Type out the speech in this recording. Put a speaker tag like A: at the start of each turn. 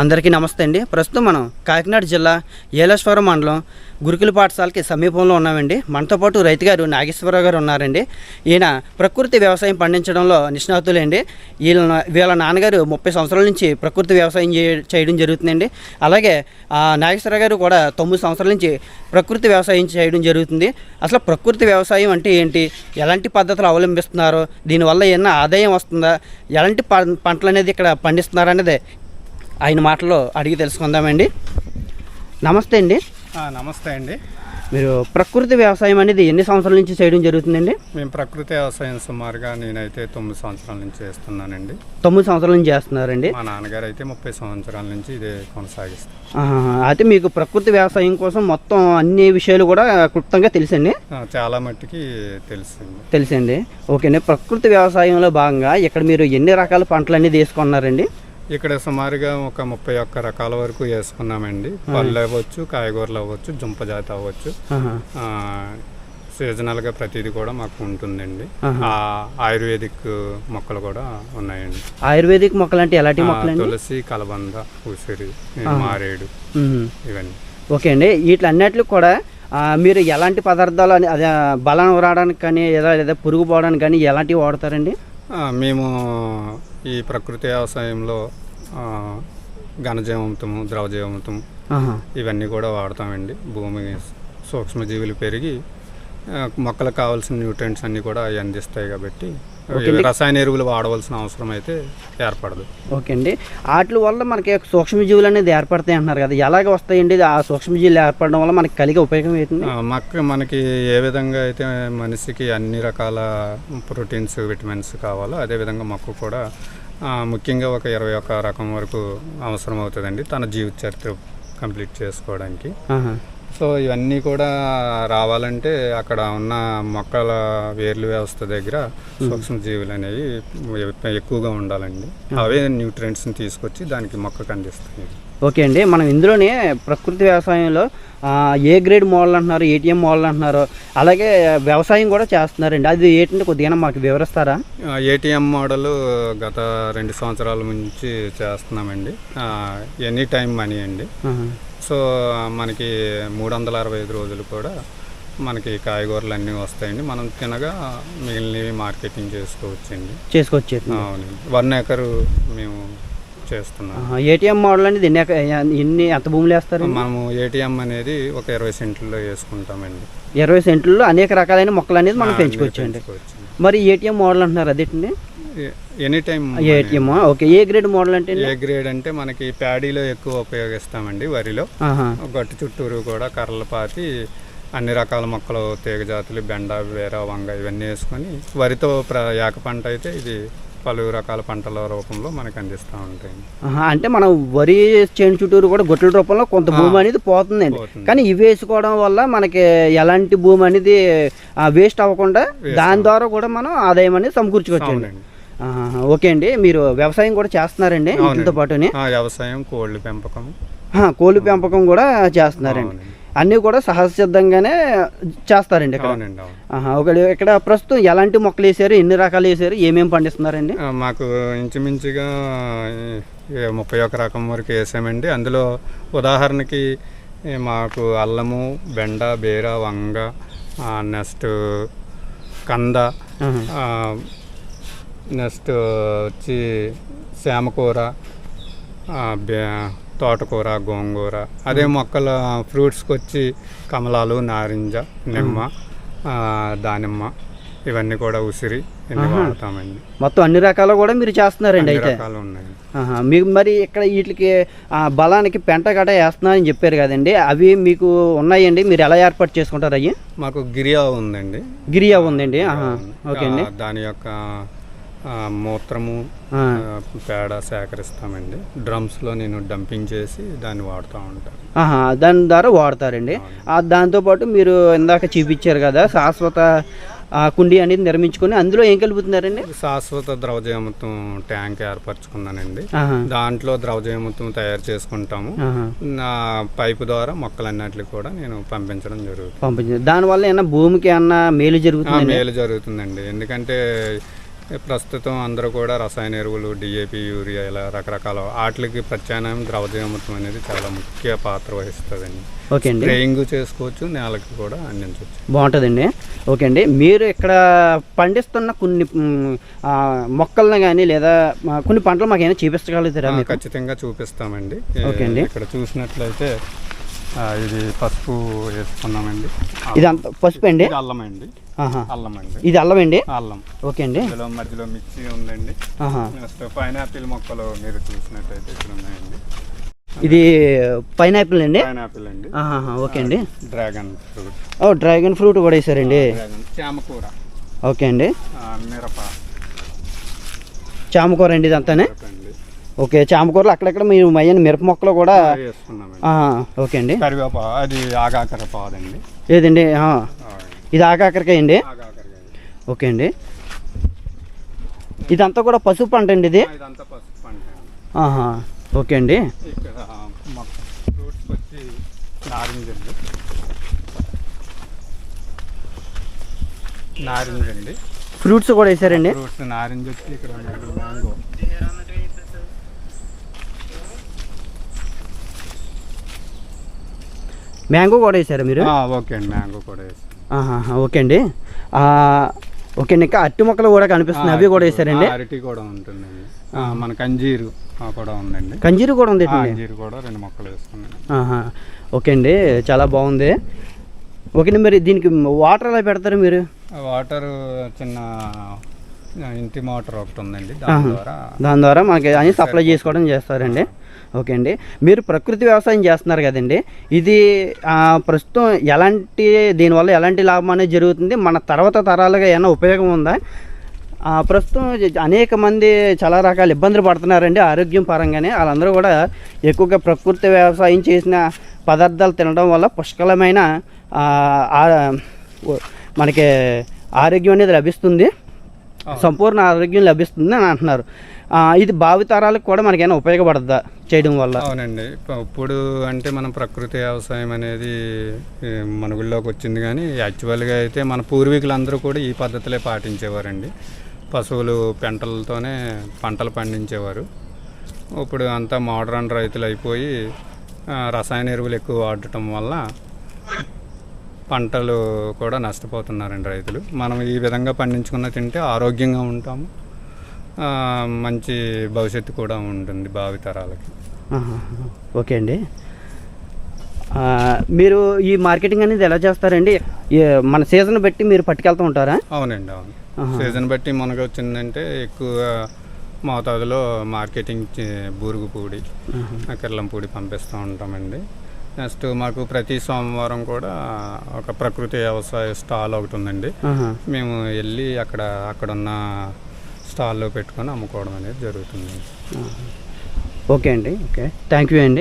A: అందరికీ నమస్తే అండి. ప్రస్తుతం మనం కాకినాడ జిల్లా ఏలేశ్వరం మండలం గురుకుల పాఠశాలకి సమీపంలో ఉన్నామండి. మనతో పాటు రైతు గారు నాగేశ్వరరావు గారు ఉన్నారండి. ఈయన ప్రకృతి వ్యవసాయం పండించడంలో నిష్ణాతులండి. వీళ్ళ వీళ్ళ నాన్నగారు ముప్పై సంవత్సరాల నుంచి ప్రకృతి వ్యవసాయం చేయడం జరుగుతుందండి. అలాగే నాగేశ్వర నాగేశ్వరరావు గారు కూడా తొమ్మిది సంవత్సరాల నుంచి ప్రకృతి వ్యవసాయం చేయడం జరుగుతుంది. అసలు ప్రకృతి వ్యవసాయం అంటే ఏంటి? ఎలాంటి పద్ధతులు అవలంబిస్తున్నారు? దీనివల్ల ఏమన్నా ఆదాయం వస్తుందా? ఎలాంటి ప- పంటలు అనేది ఇక్కడ పండిస్తున్నారు అనేది ఆయన మాటలో అడిగి తెలుసుకుందామండి. నమస్తే అండి.
B: నమస్తే అండి.
A: మీరు ప్రకృతి వ్యవసాయం అనేది ఎన్ని సంవత్సరాల నుంచి చేయడం జరుగుతుందండి?
B: మేము ప్రకృతి వ్యవసాయం సుమారుగా నేనైతే తొమ్మిది సంవత్సరాల నుంచి చేస్తున్నానండి.
A: తొమ్మిది సంవత్సరాల నుంచి చేస్తున్నారండి?
B: మా నాన్నగారు అయితే ముప్పై సంవత్సరాల నుంచి ఇదే కొనసాగిస్తాం
A: ఆహా, అయితే మీకు ప్రకృతి వ్యవసాయం కోసం మొత్తం అన్ని విషయాలు కూడా క్లుప్తంగా తెలుసండి?
B: చాలా మట్టుకి తెలిసింది
A: తెలుసండి. ఓకేండి ప్రకృతి వ్యవసాయంలో భాగంగా ఇక్కడ మీరు ఎన్ని రకాల పంటలు అనేది తీసుకున్నారండి?
B: ఇక్కడ సుమారుగా ఒక ముప్పై ఒక్క రకాల వరకు వేసుకున్నామండి. పళ్ళు అవ్వచ్చు కాయగూరలు అవ్వచ్చు జుంప జాతి అవ్వచ్చు. సీజనల్గా ప్రతిదీ కూడా మాకు ఉంటుందండి. ఆయుర్వేదిక్ మొక్కలు కూడా ఉన్నాయండి.
A: ఆయుర్వేదిక్ మొక్కలు అంటే ఎలాంటి
B: ఆ,
A: మొక్కలండి?
B: తులసి కలబంద ఉసిరి మారేడు. ఇవన్నీ.
A: ఓకే అండి. వీటిలన్నిటికి కూడా మీరు ఎలాంటి పదార్థాలు అదే బలం రావడానికి కానీ ఏదో లేదా పురుగు పోవడానికి కానీ ఎలాంటివి వాడతారండి?
B: మేము ఈ ప్రకృతి వ్యవసాయంలో ద్రవజీవామృతము
A: ఆహా.
B: ఇవన్నీ కూడా వాడతామండి భూమి సూక్ష్మజీవులు పెరిగి మొక్కలకు కావాల్సిన న్యూట్రియంట్స్ అన్నీ కూడా అవి అందిస్తాయి కాబట్టి. రసాయన ఎరువులు వాడవలసిన అవసరం అయితే ఏర్పడదు.
A: ఓకే అండి. వాటి వల్ల మనకి సూక్ష్మజీవులు అనేది ఏర్పడతాయి అంటున్నారు కదా ఎలాగ వస్తాయండి? ఆ సూక్ష్మజీవులు ఏర్పడడం వల్ల మనకి కలిగే ఉపయోగం ఏంటి
B: మొక్క మనకి ఏ విధంగా అయితే మనిషికి అన్ని రకాల ప్రోటీన్స్ విటమిన్స్ కావాలో అదేవిధంగా మొక్క కూడా ముఖ్యంగా ఒక ఇరవై ఒక్క రకం వరకు అవసరం అవుతుందండి తన జీవిత చరిత్ర కంప్లీట్ చేసుకోవడానికి. సో ఇవన్నీ కూడా రావాలంటే అక్కడ ఉన్న మొక్కల వేర్లు వ్యవస్థ దగ్గర సూక్ష్మజీవులు అనేవి ఎక్కువగా ఉండాలండి. అవే న్యూట్రియంట్స్ని తీసుకొచ్చి దానికి మొక్కకు అందిస్తాయి.
A: ఓకే అండి. మనం ఇందులోనే ప్రకృతి వ్యవసాయంలో ఏ గ్రేడ్ మోడల్ అంటున్నారు ఏటీఎం మోడల్ అంటున్నారు అలాగే వ్యవసాయం కూడా చేస్తున్నారండి. అది ఏంటంటే కొద్దిగా మాకు వివరిస్తారా?
B: ఏటీఎం మోడల్ గత రెండు సంవత్సరాల నుంచి చేస్తున్నామండి. ఎనీ టైం మనీ అండి. సో మనకి మూడు వందల అరవై ఐదు రోజులు కూడా మనకి కాయగూరలు అన్నీ వస్తాయండి. మనం తినగా మిగిలినవి మార్కెటింగ్ చేసుకోవచ్చండి.
A: చేసుకోవచ్చు
B: అవునండి. వన్ ఏకరు మేము చేస్తున్నాం.
A: ఏటీఎం మోడల్ అనేది ఎన్ని ఎన్ని ఎంత భూములు వేస్తారు
B: మనము ఏటీఎం అనేది ఒక ఇరవై సెంట్లలో వేసుకుంటామండి.
A: ఇరవై సెంట్లలో అనేక రకాలైన మొక్కలు అనేది మనం పెంచుకోవచ్చు అండి. మరి ఏటీఎం మోడల్ అంటున్నారు అదేంటండి?
B: Any time
A: ATM okay. A grade model అంటే
B: ఏ గ్రేడ్ అంటే మనకి ప్యాడీలో ఎక్కువ ఉపయోగిస్తామండి వరిలో. గట్టు చుట్టూరు కూడా కర్రలు పాతి అన్ని రకాల మొక్కలు తీగ జాతులు బెండ వేర వంగ ఇవన్నీ వేసుకొని వరితో ప్ర ఏక పంట అయితే ఇది పలు రకాల పంటల రూపంలో మనకు అందిస్తూ ఉంటాయి
A: అంటే మనం వరి చేను చుట్టూరు కూడా గొట్ల రూపంలో కొంత భూమి అనేది పోతుందండి.
B: పోతుంది.
A: కానీ ఇవి వేసుకోవడం వల్ల మనకి ఎలాంటి భూమి అనేది వేస్ట్ అవ్వకుండా దాని ద్వారా కూడా మనం ఆదాయం అనేది సమకూర్చుకోవచ్చు ఓకే అండి. మీరు వ్యవసాయం కూడా చేస్తున్నారండి. వీటితో పాటుని?
B: ఆ, వ్యవసాయం కోళ్ళ పెంపకం.
A: కోళ్ళ పెంపకం కూడా చేస్తున్నారండి. అన్నీ కూడా సహజ సిద్ధంగానే చేస్తారండి ఇక్కడ. ఇక్కడ ప్రస్తుతం ఎలాంటి మొక్కలు వేసారు? ఎన్ని రకాలు వేసారు? ఏమేమి పండిస్తున్నారండి?
B: మాకు ఇంచుమించుగా ముప్పై ఒక రకం వరకు వేసామండి. అందులో ఉదాహరణకి మాకు అల్లము బెండ బీర వంగ నెక్స్ట్ కంద నెక్స్ట్ వచ్చి బే- తోటకూర గోంగూర. అదే మొక్కల ఫ్రూట్స్కి వచ్చి కమలాలు నారింజ నిమ్మ దానిమ్మ ఇవన్నీ కూడా ఉసిరి వాడతామండి.
A: మొత్తం అన్ని రకాలు కూడా మీరు చేస్తున్నారండి అయితే?
B: రకాలు ఉన్నాయి
A: ఆహా, మీకు మరి ఇక్కడ వీటికి బలానికి పెంట గట వేస్తున్నారని చెప్పారు కదండి. అవి మీకు ఉన్నాయండి. మీరు ఎలా ఏర్పాటు చేసుకుంటారు అయ్యి
B: మాకు గిరియా ఉందండి.
A: గిరియా ఉందండి. ఓకే అండి.
B: దాని యొక్క మూత్రము పేడ సేకరిస్తామండి. డ్రమ్స్లో నేను డంపింగ్ చేసి దాన్ని వాడుతూ ఉంటాను.
A: దాని ద్వారా వాడతారండి. ఆ, దాంతోపాటు మీరు ఇందాక చూపించారు కదా శాశ్వత ఆ, కుండీ అనేది నిర్మించుకొని అందులో ఏం కలుపుతున్నారండి?
B: శాశ్వత ద్రవజీవమృతం ట్యాంక్ ఏర్పరచుకున్నానండి. దాంట్లో ద్రవజీవమృతం తయారు చేసుకుంటాము. నా పైపు ద్వారా మొక్కలన్నిటికి కూడా నేను పంపించడం జరుగుతుంది.
A: పంపించండి. దానివల్ల ఏమన్నా భూమికి ఏమన్నా మేలు జరుగుతుంది
B: మేలు జరుగుతుందండి. ఎందుకంటే ప్రస్తుతం అందరూ కూడా రసాయన ఎరువులు డిఏపి యూరియా ఇలా రకరకాల వాటికి ప్రత్యామ్నాయం ద్రవజీవమృతం అనేది చాలా ముఖ్య పాత్ర వహిస్తుందండి.
A: ఓకే అండి.
B: స్ప్రేయింగ్ చేసుకోవచ్చు నేలకి కూడా అందించవచ్చు.
A: బాగుంటుందండి. ఓకే అండి. మీరు ఇక్కడ పండిస్తున్న కొన్ని మొక్కలను కానీ లేదా కొన్ని పంటలు మాకు ఏమైనా చూపించగలుగుతారా
B: ఖచ్చితంగా చూపిస్తామండి.
A: ఓకే అండి.
B: ఇక్కడ చూసినట్లయితే ఇది పసుపు వేసుకున్నామండి.
A: ఇది అంత పసుపు అండి?
B: ఇది అల్లం అండి. అల్లం అండి.
A: ఇది అల్లం అండి?
B: అల్లం.
A: ఓకే అండి.
B: ఇందులో మధ్యలో మిర్చి ఉందండి. నెక్స్ట్ పైనాపిల్ మొక్కలు మీరు చూసినట్లయితే ఇక్కడ ఉన్నాయండి.
A: ఇది పైనాపిల్ అండి?
B: పైనాపిల్ అండి.
A: ఓకే అండి.
B: Dragon fruit.
A: ఓ డ్రాగన్ ఫ్రూట్ కూడా వేసారండి
B: చామకూర.
A: ఓకే అండి.
B: మిరప.
A: చామకూర అండి ఇదంతానే?
B: మిరప. అండి
A: ఓకే చామకూరలు అక్కడక్కడ మీరు మయ్యని మిరప మొక్కలు కూడా ఓకే అండి.
B: అది ఆగాకర పాదండి.
A: ఏదండి? ఇది ఆకాకరకాయ అండి ఓకే అండి. ఇదంతా కూడా పసుపు పంట అండి ఇది ఓకే అండి.
B: నారింజ అండి
A: ఫ్రూట్స్ కూడా వేసారండి?
B: ఫ్రూట్స్ నారింజ వచ్చి ఇక్కడ మ్యాంగో
A: మ్యాంగో కూడా వేసారా మీరు?
B: ఓకే అండి మ్యాంగో కూడా
A: ఓకే అండి. ఓకే అండి ఇంకా అట్టి మొక్కలు కూడా కనిపిస్తున్నాయి అవి కూడా వేసారండి.
B: అరటి కూడా ఉంటుందండి. మనకు అంజీరు ఆ, కూడా ఉందండి.
A: కంజీరు కూడా ఉంది?
B: అంజీరు కూడా రెండు మొక్కలు వేసుకున్నాను.
A: ఓకే అండి చాలా బాగుంది. ఓకే మరి దీనికి వాటర్ ఎలా పెడతారు మీరు?
B: వాటర్ చిన్న ఇంటి మోటార్ ఒకటి ఉందండి దాని. ద్వారా
A: దాని ద్వారా మనకి అన్ని సప్లై చేసుకోవడం చేస్తారండి. ఓకే అండి. మీరు ప్రకృతి వ్యవసాయం చేస్తున్నారు కదండి. ఇది ప్రస్తుతం ఎలాంటి దీనివల్ల ఎలాంటి లాభం అనేది జరుగుతుంది? మన తర్వాత తరాలుగా ఏమైనా ఉపయోగం ఉందా? ప్రస్తుతం అనేక మంది చాలా రకాల ఇబ్బందులు పడుతున్నారండి ఆరోగ్యం పరంగానే. వాళ్ళందరూ కూడా ఎక్కువగా ప్రకృతి వ్యవసాయం చేసిన పదార్థాలు తినడం వల్ల పుష్కలమైన మనకి ఆరోగ్యం అనేది లభిస్తుంది. సంపూర్ణ ఆరోగ్యం లభిస్తుంది అని అంటున్నారు. ఇది భావితరాలకు కూడా మనకైనా ఉపయోగపడద్దా చేయడం వల్ల?
B: అవునండి. ఇప్పుడు అంటే మనం ప్రకృతి వ్యవసాయం అనేది మనుగుల్లోకి వచ్చింది కానీ యాక్చువల్గా అయితే మన పూర్వీకులందరూ కూడా ఈ పద్ధతులే పాటించేవారండి. పశువులు పెంటలతోనే పంటలు పండించేవారు. ఇప్పుడు అంతా మోడర్న్ రైతులు అయిపోయి రసాయన ఎరువులు ఎక్కువ వాడటం వల్ల పంటలు కూడా నష్టపోతున్నారండి రైతులు. మనం ఈ విధంగా పండించుకున్న తింటే ఆరోగ్యంగా ఉంటాము. మంచి భవిష్యత్తు కూడా ఉంటుంది భావితరాలకి.
A: ఓకే అండి. మీరు ఈ మార్కెటింగ్ అనేది ఎలా చేస్తారండి? మన సీజన్ బట్టి మీరు పట్టుకెళ్తూ ఉంటారా?
B: అవునండి అవును. సీజన్ బట్టి మనకు వచ్చిందంటే ఎక్కువ మోతాదులో మార్కెటింగ్ చే- బూరుగుపూడి
A: ఆహా.
B: కిర్లంపూడి పంపిస్తూ ఉంటామండి. నెక్స్ట్ మాకు ప్రతి సోమవారం కూడా ఒక ప్రకృతి వ్యవసాయ స్టాల్ ఒకటి ఉందండి. మేము వెళ్ళి అక్కడ అక్కడున్న స్టాల్లో పెట్టుకొని అమ్ముకోవడం అనేది జరుగుతుంది.
A: ఓకే అండి. ఓకే. థ్యాంక్ యూ అండి.